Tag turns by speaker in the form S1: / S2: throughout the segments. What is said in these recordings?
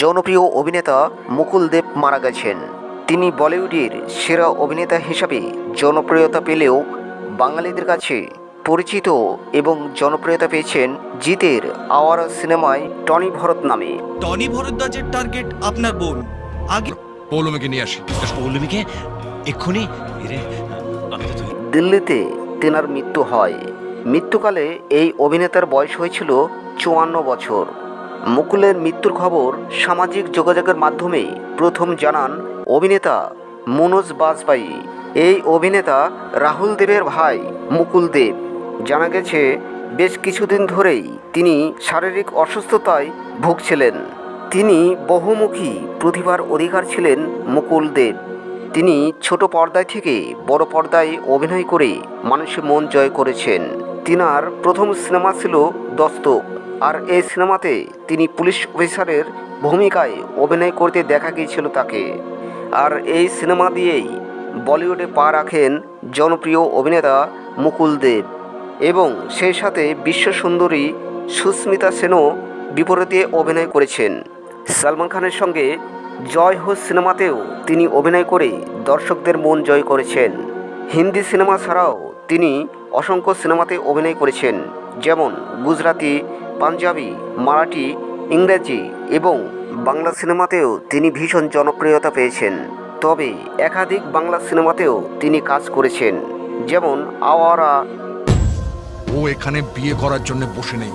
S1: জনপ্রিয় অভিনেতা মুকুল দেব মারা গেছেন। তিনি বলিউডের সেরা অভিনেতা হিসাবে জনপ্রিয়তা পেলেও বাঙালিদের কাছে পরিচিত এবং জনপ্রিয়তা পেয়েছেন জিতের আওয়ারা সিনেমায় টনি ভরত নামে।
S2: টনি ভরত ভরদ্বাজের টার্গেট আপনার বোন। আগে
S3: পৌলমীকে নিয়ে আসি।
S2: পৌলমীকে? এক্ষুনি?
S1: দিল্লিতে তেনার মৃত্যু হয়। মৃত্যুকালে এই অভিনেতার বয়স হয়েছিল চুয়ান্ন বছর। মুকুলের মৃত্যুর খবর সামাজিক যোগাযোগের মাধ্যমে প্রথম জানান অভিনেতা মনোজ বাজপায়ী। এই অভিনেতা রাহুল দেবের ভাই মুকুল দেব। জানা গেছে, বেশ কিছুদিন ধরেই তিনি শারীরিক অসুস্থতায় ভুগছিলেন। তিনি বহুমুখী প্রতিভার অধিকার ছিলেন মুকুল দেব। তিনি ছোট পর্দায় থেকে বড় পর্দায় অভিনয় করে মানুষের মন জয় করেছেন। তিনার প্রথম সিনেমা ছিল দস্তক। আর এই সিনেমাতে তিনি পুলিশ অফিসারের ভূমিকায় অভিনয় করতে দেখা গিয়েছিল তাকে। আর এই সিনেমা দিয়েই বলিউডে পা রাখেন জনপ্রিয় অভিনেতা মুকুল দেব। এবং সেই সাথে বিশ্ব সুন্দরী সুস্মিতা সেনও বিপরীতে অভিনয় করেছেন। সালমান খানের সঙ্গে জয় হো সিনেমাতেও তিনি অভিনয় করে দর্শকদের মন জয় করেছেন। হিন্দি সিনেমা ছাড়াও তিনি অসংখ্য সিনেমাতে অভিনয় করেছেন, যেমন গুজরাটি পাঞ্জাবি মারাঠি ইংরেজি এবং বাংলা সিনেমাতেও তিনি ভীষণ জনপ্রিয়তা পেয়েছেন। তবে একাধিক বাংলা সিনেমাতেও তিনি কাজ করেছেন যেমন আওয়ারা।
S3: ও এখানে বিয়ে করার জন্য বসে নেই।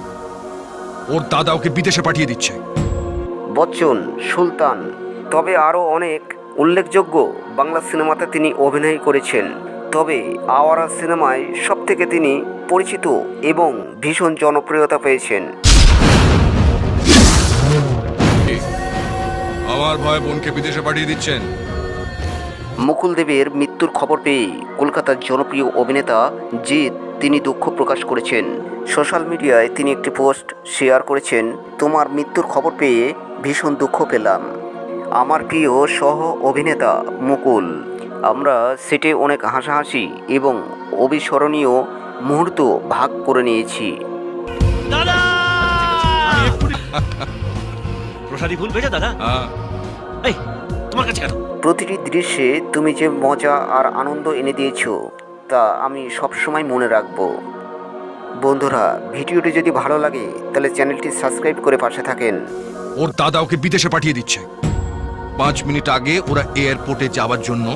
S3: ওর দাদা ওকে বিদেশে পাঠিয়ে দিচ্ছে।
S1: বচ্চন সুলতান তবে আরও অনেক উল্লেখযোগ্য বাংলা সিনেমাতে তিনি অভিনয় করেছেন। তবে আওয়ারা সিনেমায় সবথেকে তিনি পরিচিত এবং ভীষণ জনপ্রিয়তা পেয়েছেন।
S3: আমার ভয় বোনকে বিদেশে পাঠিয়ে দিচ্ছেন।
S1: মুকুল দেবের মৃত্যুর খবর পেয়ে কলকাতার জনপ্রিয় অভিনেতা জিৎ তিনি দুঃখ প্রকাশ করেছেন। সোশ্যাল মিডিয়ায় তিনি একটি পোস্ট শেয়ার করেছেন তোমার মৃত্যুর খবর পেয়ে ভীষণ দুঃখ পেলাম। আমার প্রিয় সহ অভিনেতা মুকুল। আমরা সেটে অনেক হাসাহাসি এবং অবিস্মরণীয় মুহূর্ত ভাগ করে নিয়েছি।
S2: দাদা! প্রসাদী ফুল পেয়েছ দাদা?
S3: হ্যাঁ।
S2: এই তোমার কাছে
S1: প্রতিটি দৃশ্যে তুমি যে মজা আর আনন্দ এনে দিয়েছ তা আমি সবসময় মনে রাখব। বন্ধুরা ভিডিওটি যদি ভালো লাগে তাহলে চ্যানেলটি সাবস্ক্রাইব করে পাশে থাকেন।
S3: ওর দাদা ওকে বিদেশে পাঠিয়ে দিচ্ছে। পাঁচ মিনিট আগে ওরা এয়ারপোর্টে যাওয়ার জন্য